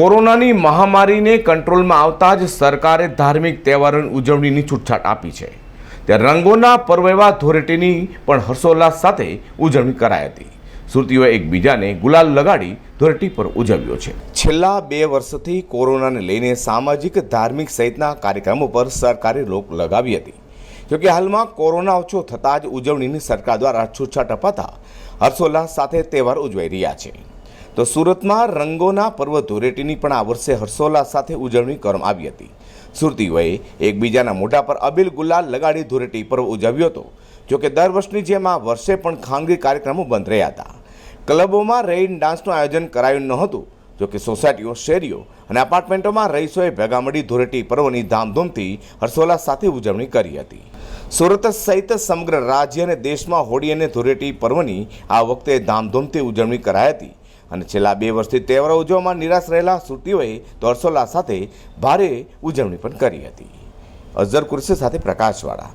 કોરોનાની મહામારીને કંટ્રોલમાં આવતા જ સરકારે ધાર્મિક તહેવારોની ઉજવણીની છૂટછાટ આપી છે. ત્યારે રંગોના પર્વ એવા ધોરેટીની પણ હર્ષોલ્લાસ સાથે ઉજવણી કરાઈ હતી. સુરતીઓએ એકબીજાને ગુલાલ લગાડી ધોરેટી પર ઉજવ્યો છે. છેલ્લા બે વર્ષથી કોરોનાને લઈને સામાજિક, ધાર્મિક સહિતના કાર્યક્રમો પર સરકારે રોક લગાવી હતી. જોકે હાલમાં કોરોના ઓછો થતાં જ ઉજવણીની સરકાર દ્વારા છૂટછાટ અપાતા હર્ષોલ્લાસ સાથે તહેવાર ઉજવાઈ રહ્યા છે. તો સુરતમાં રંગોના પર્વ ધૂળેટીની પણ આ વર્ષે હર્ષોલ્લાસ સાથે ઉજવણી કરવામાં આવી હતી. સુરતીઓએ એકબીજાના મોઢા પર અબીલ ગુલાલ લગાડી ધૂળેટી પર્વ ઉજવ્યો હતો. જોકે દર વર્ષની જેમ આ વર્ષે પણ ખાનગી કાર્યક્રમો બંધ રહ્યા હતા. ક્લબોમાં રેઇન ડાન્સનું આયોજન કરાયું નહોતું. જોકે સોસાયટીઓ, શેરીઓ અને એપાર્ટમેન્ટોમાં રહીશોએ ભેગા મળી ધૂળેટી પર્વની ધામધૂમથી હર્ષોલ્લાસ સાથે ઉજવણી કરી હતી. સુરત સહિત સમગ્ર રાજ્ય અને દેશમાં હોળી અને ધૂળેટી પર્વની આ વખતે ધામધૂમથી ઉજવણી કરાઈ હતી. અને છેલ્લા બે વર્ષથી તહેવારો ઉજવવામાં નિરાશ રહેલા સુટીઓએ હર્ષોલ્લાસ સાથે ભારે ઉજવણી પણ કરી હતી. અઝર કુરશી સાથે પ્રકાશવાળા.